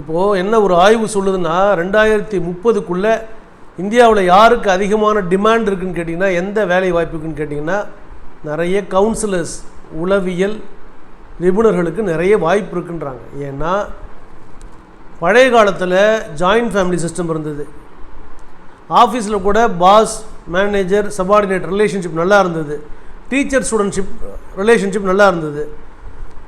இப்போது என்ன ஒரு ஆய்வு சொல்லுதுன்னா ரெண்டாயிரத்தி முப்பதுக்குள்ளே இந்தியாவில் யாருக்கு அதிகமான டிமாண்ட் இருக்குன்னு கேட்டிங்கன்னா எந்த வேலை வாய்ப்புக்குன்னு கேட்டிங்கன்னா நிறைய கவுன்சிலர்ஸ் உளவியல் நிபுணர்களுக்கு நிறைய வாய்ப்பு இருக்குன்றாங்க. ஏன்னா பழைய காலத்தில் ஜாயின்ட் ஃபேமிலி சிஸ்டம் இருந்தது. ஆஃபீஸில் கூட பாஸ் மேனேஜர் சபார்டினேட் ரிலேஷன்ஷிப் நல்லா இருந்தது. டீச்சர் ஸ்டூடெண்ட்ஷிப் ரிலேஷன்ஷிப் நல்லா இருந்தது.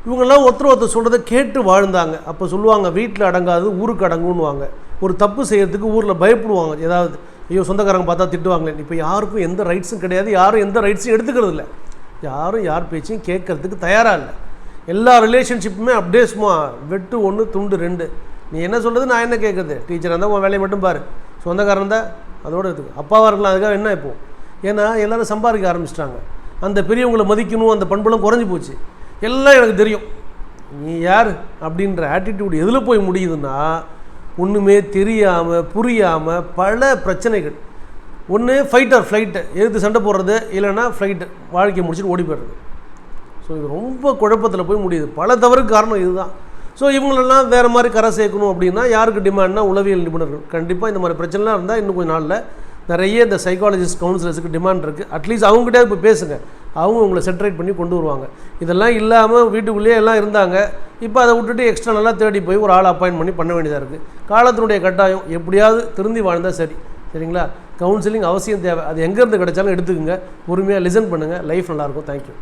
இவங்கெல்லாம் ஒருத்தர் ஒருத்தர் சொல்கிறத கேட்டு வாழ்ந்தாங்க. அப்போ சொல்லுவாங்க வீட்டில் அடங்காது ஊருக்கு அடங்குன்னுவாங்க. ஒரு தப்பு செய்கிறதுக்கு ஊரில் பயப்படுவாங்க. ஏதாவது ஐயோ சொந்தக்காரங்க பார்த்தா திட்டுவாங்களே. இப்போ யாருக்கும் எந்த ரைட்ஸும் கிடையாது. யாரும் எந்த ரைட்ஸும் எடுத்துக்கிறது இல்லை. யாரும் யார் பேச்சையும் கேட்கறதுக்கு தயாராக இல்லை. எல்லா ரிலேஷன்ஷிப்புமே அப்படியே சும்மா வெட்டு ஒன்று துண்டு ரெண்டு. நீ என்ன சொல்கிறது நான் என்ன கேட்குறது? டீச்சராக இருந்தால் உன் வேலையை மட்டும் பாரு. சொந்தக்காரன் தான் அதோடு இருக்குது அப்பாவாக இருக்கலாம் அதுக்காக என்ன இப்போ? ஏன்னா எல்லோரும் சம்பாதிக்க ஆரம்பிச்சிட்டாங்க. அந்த பெரியவங்களை மதிக்கணும் அந்த பண்புலாம் குறைஞ்சி போச்சு. எல்லாம் எனக்கு தெரியும். நீ யார்? அப்படின்ற ஆட்டிடியூடு எதில் போய் முடியுதுன்னா ஒன்றுமே தெரியாமல் புரியாமல் பல பிரச்சனைகள். ஒன்று ஃபைட் ஆர் ஃப்ளைட்டு எதிர்த்து சண்டை போடுறது? இல்லைன்னா ஃப்ளைட்டு வாழ்க்கையை முடிச்சுட்டு ஓடி போயிடுறது. ஸோ இது ரொம்ப குழப்பத்தில் போய் முடியுது. பல தவறுக்கு காரணம் இதுதான். ஸோ இவங்களெல்லாம் வேறு மாதிரி கரை சேர்க்கணும் அப்படின்னா யாருக்கு டிமாண்ட்னா உளவியல் நிபுணர்கள். கண்டிப்பாக இந்த மாதிரி பிரச்சனைலாம் இருந்தால் இன்னும் கொஞ்சம் நாளில் நிறைய இந்த சைக்காலஜிஸ்ட் கவுன்சிலர்ஸுக்கு டிமாண்ட் இருக்குது அட்லீஸ்ட் அவங்ககிட்ட இப்போ பேசுங்க. அவங்க உங்களை செட்ரேட் பண்ணி கொண்டு வருவாங்க. இதெல்லாம் இல்லாமல் வீட்டுக்குள்ளேயே எல்லாம் இருந்தாங்க. இப்போ அதை விட்டுட்டு எக்ஸ்ட்ரா நல்லா தேடி போய் ஒரு ஆள் அப்பாயின்ட் பண்ணி பண்ண வேண்டியதாக இருக்குது காலத்தினுடைய கட்டாயம் எப்படியாவது திருந்தி வாழ்ந்தால் சரி. சரிங்களா? கவுன்சிலிங் அவசியம் தேவை. அது எங்கேருந்து கிடைச்சாலும் எடுத்துக்கோங்க. பொறுமையாக லிசன் பண்ணுங்கள் லைஃப் நல்லாயிருக்கும் தேங்க்யூ